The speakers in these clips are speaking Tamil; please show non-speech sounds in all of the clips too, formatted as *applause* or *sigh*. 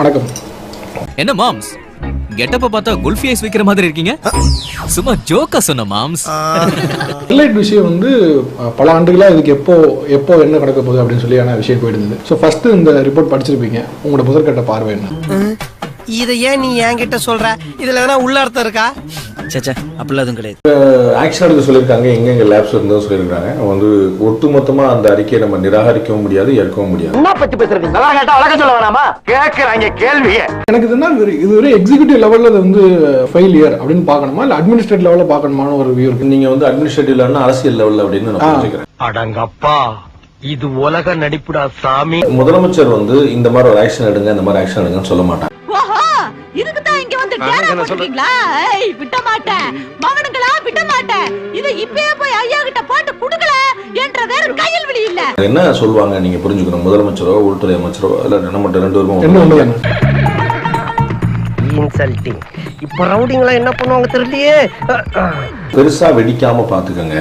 வணக்கம். என்ன மாம்ஸ்? கெட்டப்ப பார்த்தா குல்ஃபி ஐஸ் விக்கிற மாதிரி இருக்கீங்க? சும்மா ஜோக்கா சொன்ன மாம்ஸ். ஸ்டெர்லைட் விஷயம் வந்து பல ஆண்டுகளா இதுக்கு எப்போ எப்போ என்ன நடக்க போகுது அப்படின்னு சொல்லியான விஷயம் போயிட்டு இருந்தது ஸோ ஃபர்ஸ்ட் இந்த ரிப்போர்ட் படிச்சிருப்பீங்க. உங்களோட முதற்கட்ட பார்வை என்ன? இதை ஏன் நீ என்கிட்ட சொல்ற? இதுல வேணா உள்ள அர்த்தம் இருக்கா? சேச்சா அப்படிலாம் எதுவும் கிடையாது. ஆக்ஷன் எடுக்க சொல்லியிருக்காங்க. எங்கெங்க லேப்ஸ் இருந்ததும் சொல்லியிருக்காங்க. வந்து ஒட்டுமொத்தமா அந்த அறிக்கையை நம்ம நிராகரிக்கவும் முடியாது ஏற்கவும் முடியாது. என்ன பத்தி பேசுறது நல்லா கேட்டா வழக்கம் சொல்ல வேணாமா? கேக்குறாங்க கேள்வியே. எனக்கு இது என்ன இது- ஒரு எக்ஸிகியூட்டிவ் லெவலில் இது வந்து ஃபெயிலியர் அப்படின்னு பார்க்கணுமா? இல்லை அட்மினிஸ்ட்ரேட் லெவலில் பார்க்கணுமான ஒரு வியூ இருக்கு. நீங்க வந்து அட்மினிஸ்ட்ரேட்டிவ் லெவல் அரசியல் லெவல்ல அப்படின்னு நான் புரிஞ்சுக்கிறேன். அடங்கப்பா. இது உலக நடிப்புடா சாமி. முதலமைச்சர் வந்து இந்த மாதிரி ஒரு ஆக்ஷன் எடுங்க இந்த மாதிரி ஆக்ஷன் எடுங்கன்னு சொல்ல மாட்டாங்க. வந்து டேரா போட்டுட்டீங்களா ஏய் விட்ட மாட்டேன். மகனுங்களா விட்ட மாட்டேன். இதை இப்பயே போய் ஐயா கிட்ட போட்டு குடுக்கல என்ற வேற கையில் விழி இல்ல. என்ன சொல்லுவாங்க நீங்க புரிஞ்சுக்கணும்? முதலமைச்சரோ உள்துறை அமைச்சரோ இல்ல நம்ம ரெண்டு. உண்மை இன்சல்ட்டிங். இப்ப ரவுடிங்களா என்ன பண்ணுவாங்க தெரியலையே? பெருசா வெடிக்காம பாத்துக்கோங்க.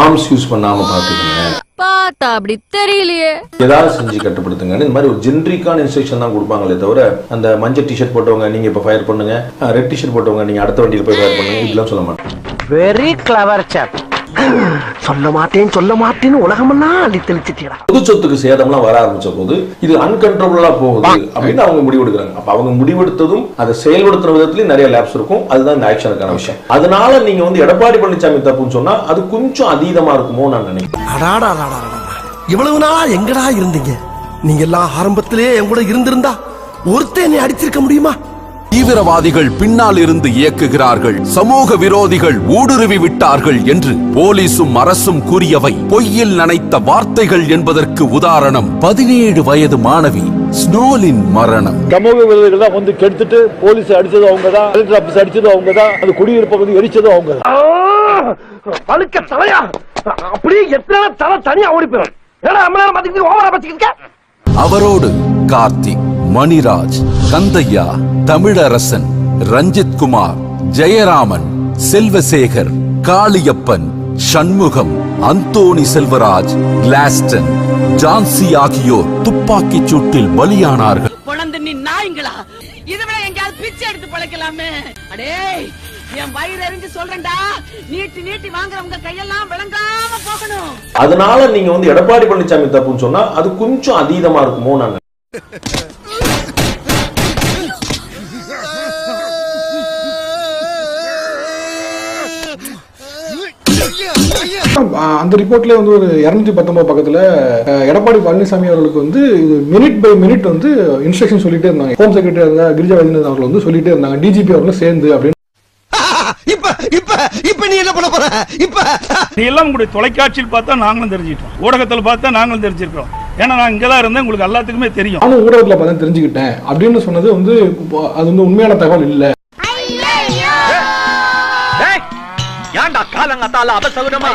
ஆர்ம்ஸ் யூஸ் பண்ணாம பாத்துக்கோங்க. பார்த்தா அப்படி தெரியலையே. ஏதாவது செஞ்சு கட்டுப்படுத்துங்கன்னு இந்த மாதிரி ஒரு ஜென்ரிக்கான இன்ஸ்ட்ரக்ஷன் தான் கொடுப்பாங்களே தவிர அந்த மஞ்சள் டிஷர்ட் போட்டவங்க நீங்க இப்ப ஃபயர் பண்ணுங்க. ரெட் டிஷர்ட் போட்டவங்க நீங்க அடுத்த வண்டியில போய் ஃபயர் பண்ணுங்க. இதெல்லாம் சொல்ல மாட்டேன். வெரி கிளவர் சாப் சொல்ல மாட்டேன் சொல்ல மாட்டேன்னு உலகமெல்லாம் அள்ளி தெளிச்சிட்டீடா பொது சொத்துக்கு சேதம்லாம் வர ஆரம்பிச்ச போது இது அன்கன்ட்ரோலா போகுது அப்படின்னு அவங்க முடிவெடுக்கிறாங்க. அப்ப அவங்க முடிவெடுத்ததும் அதை செயல்படுத்துற விதத்துலயும் நிறைய லேப்ஸ் இருக்கும். அதுதான் இந்த ஆக்ஷனுக்கான விஷயம். அதனால நீங்க வந்து எடப்பாடி பழனிசாமி தப்புன்னு சொன்னா அது கொஞ்சம் அதீதமா இருக்குமோ நான் நினைக்கிறேன். அடாடா அடாடா, அடாடா. இவ்வளவு நாளா எங்கடா இருந்தீங்க? நீங்க எல்லாம் ஆரம்பத்திலே என் கூட இருந்திருந்தா ஒருத்தன் என்னை அடிச்சிருக்க முடியுமா? தீவிரவாதிகள் பின்னால் இருந்து இயக்குகிறார்கள். சமூக விரோதிகள் ஊடுருவி விட்டார்கள் என்று போலீசும் அரசும் கூறியவை. பொய்யில் நனைத்த வார்த்தைகள் என்பதற்கு உதாரணம் பதினேழு வயது மாணவி ஸ்னோலின் மரணம். சமூக விரோதிகள் தான் வந்து கெடுத்துட்டு போலீஸ் அடிச்சது அவங்க தான் கலெக்டர் ஆபீஸ் அடிச்சது அவங்க தான் அந்த குடியிருப்பை வந்து எரிச்சதும் அவங்க தான் பழுக்க தலையா? அப்படியே எத்தனை தலை தனியா ஓடி போயிடும் நேரம் ஓவரா பாத்துக்கிட்டு அவரோடு கார்த்திக். மணிராஜ் கந்தையா தமிழரசன் ரஞ்சித் குமார் ஜெயராமன் செல்வசேகர் காளியப்பன் சண்முகம் அந்தோணி செல்வராஜ் கிளாஸ்டன் ஜான்சி ஆகியோர் துப்பாக்கிச் சூட்டில் பலியானார்கள். அதனால நீங்க வந்து எடப்பாடி பழனிசாமி தப்புன்னு சொன்னா அது கொஞ்சம் அதீதமா இருக்குமோ நான் அந்த ரிப்போர்ட்ல வந்து ஒரு இரநூத்தி பத்தொன்பது பக்கத்துல எடப்பாடி பழனிசாமி அவர்களுக்கு வந்து மினிட் பை மினிட் வந்து இன்ஸ்ட்ரக்ஷன் சொல்லிட்டே இருந்தாங்க. ஹோம் செக்ரட்டரி கிரிஜா வைத்தியநாதன் அவர்கள் வந்து சொல்லிட்டே இருந்தாங்க. டிஜிபி அவர்களும் சேர்ந்து அப்படின்னு இப்ப இப்ப இப்ப நீ என்ன பண்ண போற? இப்ப எல்லாம் உங்களுடைய தொலைக்காட்சியில் பார்த்தா நாங்களும் தெரிஞ்சுக்கிட்டோம். ஊடகத்தில் பார்த்தா நாங்களும் தெரிஞ்சிருக்கிறோம். ஏன்னா நான் இங்கே தான் இருந்தேன் உங்களுக்கு எல்லாத்துக்குமே தெரியும். நானும் ஊடகத்துல பார்த்தா தெரிஞ்சுக்கிட்டேன். அப்படின்னு சொன்னது வந்து இப்போ அது வந்து உண்மையான தகவல் இல்ல. ஏன்டா காலங்கத்தால அபசகுனமா?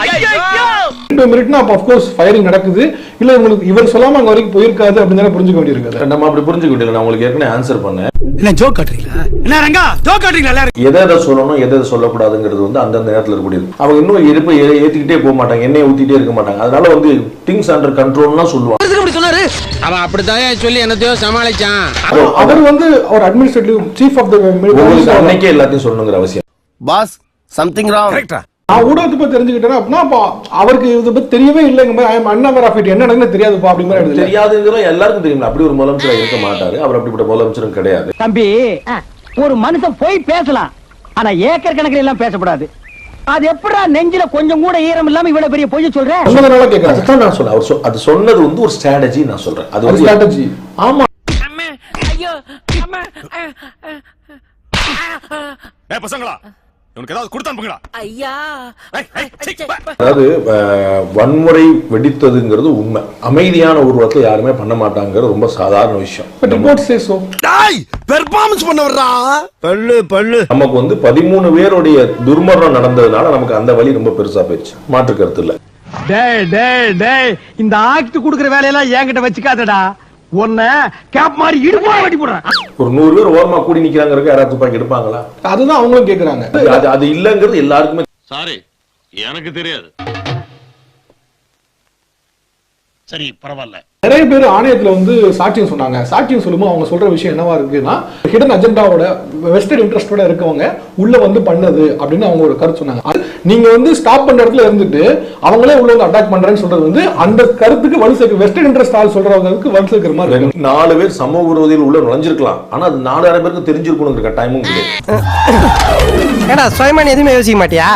இப்போ மினிட்னா அப்போ அஃப்கோர்ஸ் ஃபயரிங் நடக்குது. இல்ல உங்களுக்கு இவர் சொல்லாம அங்க வரைக்கும் போயிருக்காது அப்படின்னு தானே புரிஞ்சுக்க வேண்டியிருக்காது. நம்ம அப்படி புரிஞ்சுக்க வேண்டியது நான் உங்களுக்கு ஏற்கனவே ஆன்சர் பண்ணேன். என்ன ஜோக் காட்டுறீங்களா? என்ன ரங்கா ஜோக் காட்டுறீங்களா எல்லாரும்? எதை எதை சொல்லணும் எதை எதை சொல்லக்கூடாதுங்கிறது வந்து அந்தந்த நேரத்தில் இருக்கக்கூடியது. அவங்க இன்னும் இருப்பை ஏ- ஏத்திக்கிட்டே போக மாட்டாங்க எண்ணெய் ஊத்திட்டே இருக்க மாட்டாங்க. அதனால வந்து திங்ஸ் அண்டர் கண்ட்ரோல்னா சொல்லுவாங்க. அப்படி சொன்னாரு? அவன் அப்படித்தான் சொல்லி என்னத்தையோ சமாளிச்சான். அவர் வந்து அவர் அட்மினிஸ்ட்ரேட்டிவ் சீஃப் ஆஃப் த அன்னைக்கே எல்லாத்தையும் சொல்லணுங்கிற அவசியம். பாஸ் சம்திங் ராங் நான் ஊடகத்தை பத்தி தெரிஞ்சுக்கிட்டேன் அப்படின்னா அப்போ அவருக்கு இதை பத்தி தெரியவே இல்லைங்க. மாதிரி ஐம் அன்அவர் ஆஃப் இட் என்ன நடக்குன்னு தெரியாதுப்பா அப்படி மாதிரி எடுத்து தெரியாதுங்கிற எல்லாருக்கும் தெரியும் அப்படி ஒரு முதலமைச்சர் இருக்க மாட்டாரு. அவர் அப்படிப்பட்ட முதலமைச்சரும் கிடையாது. தம்பி ஒரு மனுஷன் போய் பேசலாம். ஆனா ஏக்கர் கணக்கில் எல்லாம் பேசக்கூடாது அது எப்படா நெஞ்சில கொஞ்சம் கூட ஈரம் இல்லாம இவ்வளவு பெரிய பொய்ய சொல்ற? சொன்னதுனால அதுதான் நான் சொல்றேன். அவர் அது சொன்னது வந்து ஒரு ஸ்ட்ராட்டஜி நான் சொல்றேன். அது வந்து ஸ்ட்ராட்டஜி ஆமா. பசங்களா? உனக்கு ஏதாவது கொடுத்தா ஐயா. அதாவது வன்முறை வெடித்ததுங்கிறது உண்மை. அமைதியான உருவத்தை யாருமே பண்ண மாட்டாங்கிறது ரொம்ப சாதாரண விஷயம். பட் ரிப்போர்ட் சே சோ டாய் பெர்ஃபார்மன்ஸ் பண்ண வர்றா பல்லு பல்லு. நமக்கு வந்து பதிமூணு பேருடைய துர்மரணம் நடந்ததுனால நமக்கு அந்த வழி ரொம்ப பெருசா போயிடுச்சு மாற்று கருத்து இல்ல. டேய் டேய் டேய் இந்த ஆக்ட் குடுக்குற வேலையெல்லாம் என்கிட்ட வச்சுக்காதடா. உன்னை கேப் மாதிரி இடுப்பா வெட்டி போடுறேன். ஒரு நூறு பேர் ஓரமா கூடி நிக்கிறாங்கிறதுக்கு யாராவது துப்பாக்கி எடுப்பாங்களா? அதுதான் அவங்களும் கேக்குறாங்க. அது இல்லங்கிறது எல்லாருக்குமே சாரி எனக்கு தெரியாது. சரி பரவாயில்ல. நிறைய பேர் ஆணையத்துல வந்து சாட்சியம் சொன்னாங்க. சாட்சியம் சொல்லும்போது அவங்க சொல்ற விஷயம் என்னவா இருக்குன்னா ஹிடன் அஜெண்டாவோட வெஸ்டட் இன்ட்ரெஸ்டோட இருக்கவங்க உள்ள வந்து பண்ணது அப்படின்னு அவங்க ஒரு கருத்து சொன்னாங்க. நீங்க வந்து ஸ்டாப் பண்ற இடத்துல இருந்துட்டு அவங்களே உள்ள வந்து அட்டாக் பண்றேன்னு சொல்றது வந்து அந்த கருத்துக்கு வலு சேர்க்க வெஸ்டட் இன்ட்ரெஸ்ட் ஆள் சொல்றவங்களுக்கு வலு சேர்க்கிற மாதிரி இருக்கு. நாலு பேர் சமூக விரோதிகள் உள்ள நுழைஞ்சிருக்கலாம். ஆனா அது நாலாயிரம் பேருக்கு தெரிஞ்சிருக்கணுங்கிற கட்டாயமும் கிடையாது ஏடா சுயமானி எதுவுமே யோசிக்க மாட்டியா?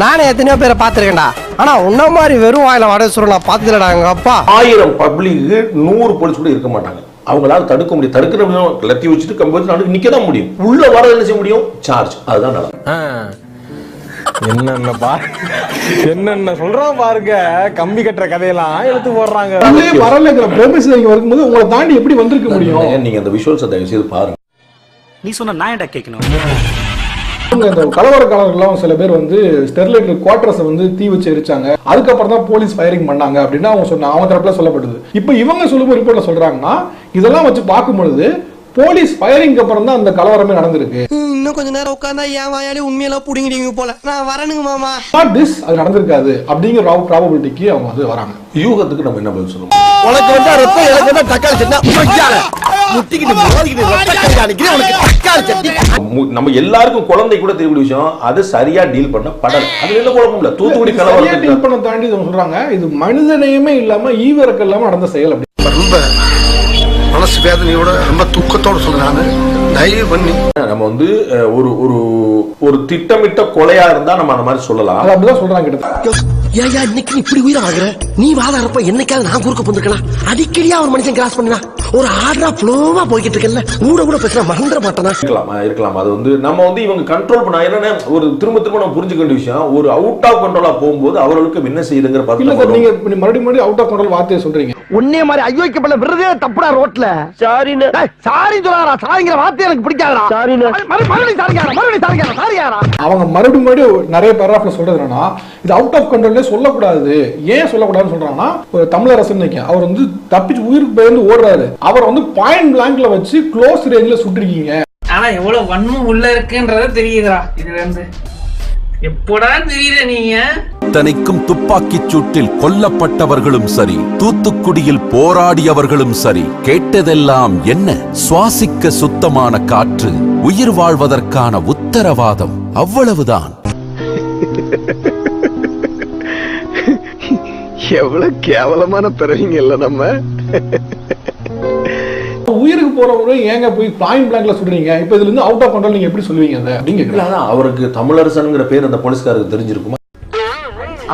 நானே எத்தனையோ பேரை பார்த்துருக்கேன்டா. ஆனா உன்ன மாதிரி வெறும் வாயில வட சொல்ல நான் பார்த்ததுலடா எங்க அப்பா ஆயிரம் பப்ளிக்கு நூறு போலீஸ் கூட இருக்க மாட்டாங்க. அவங்களால தடுக்க முடியும். தடுக்கிற முடியும் லத்தி வச்சுட்டு கம்பி வச்சு நடுக்கு நிக்க தான் முடியும். உள்ள வர என்ன செய்ய முடியும்? சார்ஜ் அதுதான் நடக்கும். என்னென்ன பா என்னென்ன சொல்றான் பாருங்க. கம்பி கட்டுற கதையெல்லாம் எடுத்து போடுறாங்க. வரலைங்கிற பிரமிஸ் இங்க வரும்போது உங்களை தாண்டி எப்படி வந்திருக்க முடியும்? நீங்க அந்த விஷுவல்ஸ் தயவு செய்து பாருங்க. நீ சொன்ன நான் கேட்கணும் இந்த கலவரக்காரர்கள்லாம் சில பேர் வந்து ஸ்டெர்லைட் குவார்டர்ஸ் வந்து தீ வச்சு எரிச்சாங்க. அதுக்கப்புறம் தான் போலீஸ் ஃபயரிங் பண்ணாங்க அப்படின்னு அவங்க சொன்ன அவங்க தரப்புல சொல்லப்படுது இப்போ இவங்க சொல்லும்போது ரிப்போர்ட்ல சொல்றாங்கன்னா இதெல்லாம் வச்சு பார்க்கும் பொழுது போலீஸ் ஃபயரிங்க்கு அப்புறம் தான் அந்த கலவரமே நடந்திருக்கு. இன்னும் கொஞ்ச நேரம் உட்காந்தா என் வாயாலே உண்மையெல்லாம் புடிங்கிடுவீங்க போல. நான் வரணுங்க மாமா. நாட் திஸ் அது நடந்திருக்காது. அப்படிங்கிற ப்ராபபிலிட்டிக்கு அவங்க வந்து வராங்க. யூகத்துக்கு நம்ம என்ன பதில் சொல்லுவோம்? உனக்கு வந்தா ரத்தம் எனக்கு வந்தா தக்காளி சட்னி. நம்ம எல்லாருக்கும் குழந்தை கூட தெரியக்கூடிய விஷயம். அது சரியா டீல் பண்ண படல. அது என்ன குழப்பம் இல்ல? தூத்துக்குடி கலவரத்துக்கு டீல் பண்ண தாண்டி சொல்றாங்க இது மனிதநேயமே இல்லாம ஈவிரக்கம் இல்லாம நடந்த செயல் அப்படி. ரொம்ப மனசு வேதனையோட ரொம்ப துக்கத்தோட சொல்றாங்க தயவு பண்ணி. நம்ம வந்து ஒரு ஒரு ஒரு திட்டமிட்ட கொலையா இருந்தா நம்ம அந்த மாதிரி சொல்லலாம். அது அப்படிதான் சொல்றாங்க கிட்ட ஏயா இன்னைக்கு நீ இப்படி உயிரை ஆகுற? நீ வாதாடுறப்ப என்னைக்காவது நான் குறுக்க போந்திருக்கலாம் அடிக்கடியா ஒரு மனுஷன் கிராஸ் பண்ணினா ஒரு ஆர்டரா ஃப்ளோவா போய்கிட்டு இருக்கல கூட கூட பேசுற மறந்துட மாட்டானா? இருக்கலாம் இருக்கலாம். அது வந்து நம்ம வந்து இவங்க கண்ட்ரோல் பண்ண என்னன்னா ஒரு திரும்ப திரும்ப நம்ம புரிஞ்சுக்க வேண்டிய விஷயம் ஒரு அவுட் ஆஃப் கண்ட்ரோலா போகும்போது அவர்களுக்கு என்ன செய்யுதுங்கிற வரும். நீங்க மறுபடியும் மறுபடியும் அவுட் ஆஃப் கண்ட்ரோல் வார்த்தையை சொல்றீங்க. உன்னே மாதிரி ஐயோக்கப்பட விடுறதே தப்புடா ரோட்ல. சாரின்னு சாரி சொல்லாரா சாரிங்கிற வார்த்தை எனக்கு பிடிக்காதடா. சாரின்னு மறுபடியும் சாரிங்காரா மறுபடியும் சாரிங்காரா சாரியாரா நிறைய மறுபடியும் மறுபடியும் நிறைய பேராஃப்ல சொல்றது என்னன்னா இது அவுட் ஆஃப் கண்ட்ரோல்லே சொல்லக்கூடாது? ஏன் சொல்லக்கூடாதுன்னு சொல்றாங்கன்னா ஒரு தமிழரசன் நினைக்க அவர் வந்து தப்பிச்சு உயிருக்கு பயந்து ஓடுறாரு. அவர் வந்து பாயிண்ட் பிளாங்க்ல வச்சு க்ளோஸ் ரேஞ்சில சுட்டிருக்கீங்க. ஆனா எவ்வளவு வன்மம் உள்ள இருக்குன்றத தெரியுதுடா இதுல இருந்து எப்படா தெரியல நீங்க? இத்தனைக்கும் துப்பாக்கிச் சூட்டில் கொல்லப்பட்டவர்களும் சரி தூத்துக்குடியில் போராடியவர்களும் சரி கேட்டதெல்லாம் என்ன? சுவாசிக்க சுத்தமான காற்று உயிர் வாழ்வதற்கான உத்தரவாதம் அவ்வளவுதான். *laughs* எவ்வளவு கேவலமான பிறவிங்க இல்ல நம்ம. உயிருக்கு போறவங்க ஏங்க போய் பாயிண்ட் பிளாங்க்ல சுடுறீங்க இப்ப இதுல இருந்து அவுட் ஆஃப் கண்ட்ரோல் நீங்க எப்படி சொல்லுவீங்க அதை? அதான் அவருக்கு தமிழரசனுங்கிற பேர் அந்த போலீஸ்காரருக்கு தெரிஞ்சிருக்குமா?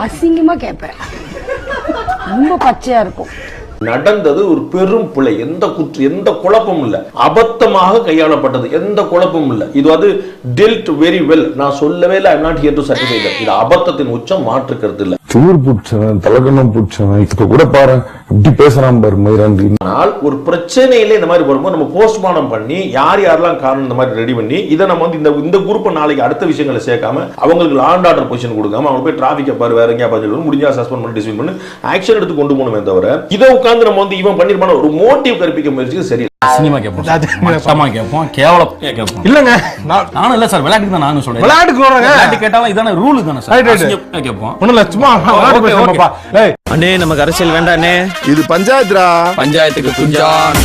அசிங்கமா கேட்பேன் ரொம்ப பச்சையா இருக்கும். நடந்தது ஒரு பெரும் பிழை. எந்த குற்று எந்த குழப்பமும் இல்ல. அபத்தமாக கையாளப்பட்டது. எந்த குழப்பமும் இல்ல. இது வந்து டெல்ட் வெரி வெல் நான் சொல்லவே இல்லை. I'm not here to certify இது அபத்தத்தின் உச்சம் மாற்று கருத்து இல்ல. திமிர் பிடிச்சவன் தலகணம் பிடிச்சவன் இப்ப கூட பாரு இப்படி பேசுறான் பாரு மயிராண்டி ஆனால் ஒரு பிரச்சனையில இந்த மாதிரி வரும்போது நம்ம போஸ்ட்மார்ட்டம் பண்ணி யார் யாரெல்லாம் காரணம் இந்த மாதிரி ரெடி பண்ணி இதை நம்ம வந்து இந்த இந்த குரூப்பை நாளைக்கு அடுத்த விஷயங்களை சேர்க்காம அவங்களுக்கு லாண்ட் ஆர்டர் பொசிஷன் கொடுக்காம அவங்க போய் டிராஃபிக்கை பாரு வேற எங்கேயா பார்த்து முடிஞ்சா சஸ்பெண்ட் பண்ணி டிஸ்மிஸ் பண்ணி ஆக்ஷன் எடுத்து கொண்டு போகணுமே தவிர இதை உட்காந்து நம்ம வந்து இவன் பண்ணிருப்பான ஒரு மோட்டிவ் கற்பிக்க முயற்சி சரி சினிமா கேட்போம் மட்டமா கேட்போம். கேவலம் கேட்போம். இல்லங்க. நானும் இல்ல சார். விளையாட்டுக்கு தான் நானும் சொல்றேன். விளையாட்டுக்கு வர்றேங்க. விளையாட்டு கேட்டாலும் இதான ரூல் தானே. சார். கேட்போம். பேசுறோம்ப்பா. ஏய். அண்ணே நமக்கு அரசியல் வேண்டாண்ணே இது பஞ்சாயத்துடா பஞ்சாயத்துக்கு குஞ்சான்